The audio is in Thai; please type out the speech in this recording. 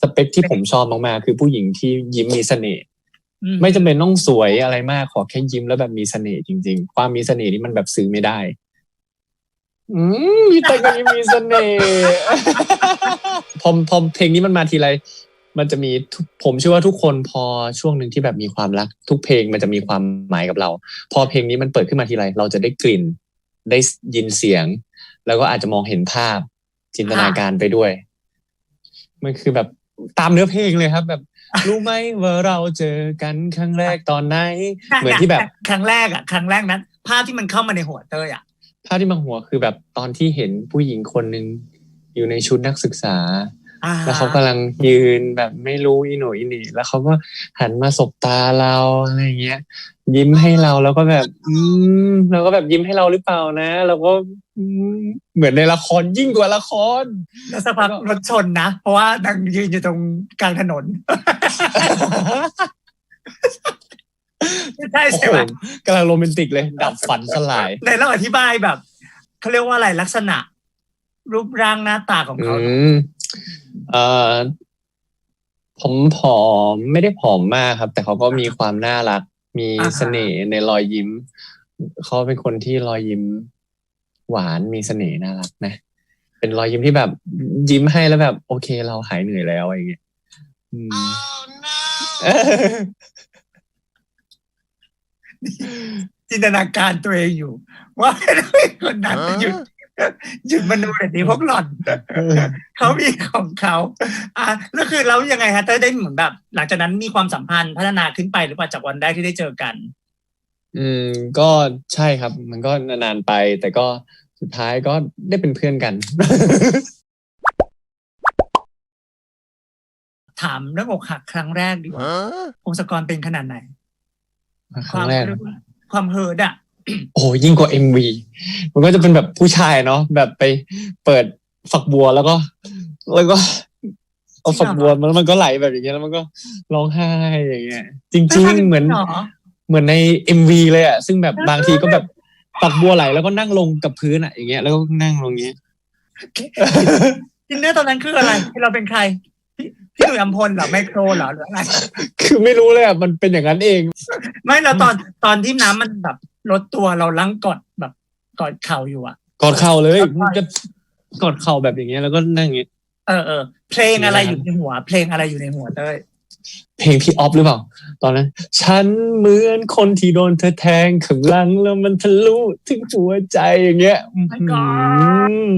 สเปคที่ผมชอบมากๆคือผู้หญิงที่ยิ้มมีเสน่ห์อืไม่จำเป็นต้องสวยอะไรมากขอแค่ยิ้มแล้วแบบมีเสน่ห์จริง ๆ ความมีเสน่ห์นี่มันแบบซื้อไม่ได้ อืมมีแต่คนนี้มีเสน่ห์พอพอเพลงนี้มันมาทีไรมันจะมีทุกผมเชื่อว่าทุกคนพอช่วงหนึ่งที่แบบมีความรัก ทุกเพลงมันจะมีความหมายกับเรา พอเพลงนี้มันเปิดขึ้นมาทีไรเราจะได้กลิ่น ได้ยินเสียง แล้วก็อาจจะมองเห็นภาพจินตนาการไปด้วย มันคือแบบ ตามเนื้อเพลงเลยครับ แบบ รู้ไหมว่าเราเจอกันครั้งแรกตอนไหน เหมือนที่แบบครั้งแรกอะครั้งแรกนั้นภาพที่มันเข้ามาในหัวเต้ยอะภาพที่มาหัวคือแบบตอนที่เห็นผู้หญิงคนหนึ่งอยู่ในชุดนักศึกษาอ่า แล้วเขากำลังยืนแบบไม่รู้อีโหนอีเหนี่แล้วเขาก็หันมาสบตาเราอะไรเงี้ย ยิ้มให้เราแล้วก็แบบ อืมเราก็แบบยิ้มให้เราหรือเปล่านะแล้วก็อืมเหมือนในละครยิ่งกว่าละครแล้วสักพักรถชนนะเพราะว่านางยืนอยู่ตรงกลางถนนใช่ใช่ไหมโอ้โหกำลังโรแมนติกเลย ดับฝันสลายในเราอธิบายแบบเขาเรียกว่าอะไรลักษณะ รูปร่างหน้าตาของอืเขาม เอ่อผมผอมไม่ได้ผอมมากครับ แต่เขาก็มีความน่ารัก มีเสน่ห์ในรอยยิ้ม เขาเป็นคนที่รอยยิ้ม หวานมีเสน่ห์น่ารักนะ เป็นรอยยิ้มที่แบบยิ้มให้แล้วแบบ โอเคเราหายเหนื่อยแล้วอะไรอย่างเงี้ยอืมจินตนาการตัวเองอยู่ ว่าเป็นคนนั้นหยุด หยุดมโนแบบนี้พวกหล่อนเขามีของเขาอะแล้วคือเรายังไงฮะเต้ยได้เหมือนแบบ หลังจากนั้นมีความสัมพันธ์พัฒนาขึ้นไปหรือเปล่าจากวันแรกที่ได้เจอกัน อืม ก็ใช่ครับ มันก็นานๆไป แต่ก็สุดท้ายก็ได้เป็นเพื่อนกัน ถามเรื่องอกหักครั้งแรกดีกว่าพงศกรเป็นขนาดไหน ครั้งแรกความความเฮิร์ดอะ โอ้โหยิ่งกว่าเอ็มวีมันก็จะเป็นแบบผู้ชายเนาะแบบไปเปิดฝักบัวแล้วก็ แล้วก็เอาฝักบัวมันมันก็ไหลแบบอย่างเงี้ยแล้วมันก็ร้องไห้อย่างเงี้ย จริง ๆ เหมือนหรอเหมือนในเอ็มวีเลยอะซึ่งแบบบางทีก็แบบฝักบัวไหลแล้วก็นั่งลงกับพื้นอะ อย่างเงี้ยแล้วก็นั่งลงอย่างเงี้ยอินเนอร์ตอนนั้นคืออะไรที่เราเป็นใครพี่พี่หนุ่ยอัมพลเหรอไมโครเหรอหรืออะไร คือไม่รู้เลยอะมันเป็นอย่างนั้นเอง ไม่แล้วตอนตอนที่น้ำมันแบบ ลดตัวเราลังกดแบบกอดเข่าอยู่อะกอดเข่าเลยมันจะกอดเข่าแบบอย่างเงี้ยแล้วก็นั่งอย่างเงี้ยเออเออเพลงอะไรอยู่ในหัว เพลงอะไรอยู่ในหัวเต้ยเพลงพี่ออฟหรือเปล่า ตอนนั้น ฉันเหมือนคนที่โดนเธอแทงข้างหลังแล้วมันทะลุถึงหัวใจอย่างเงี้ย my god อืม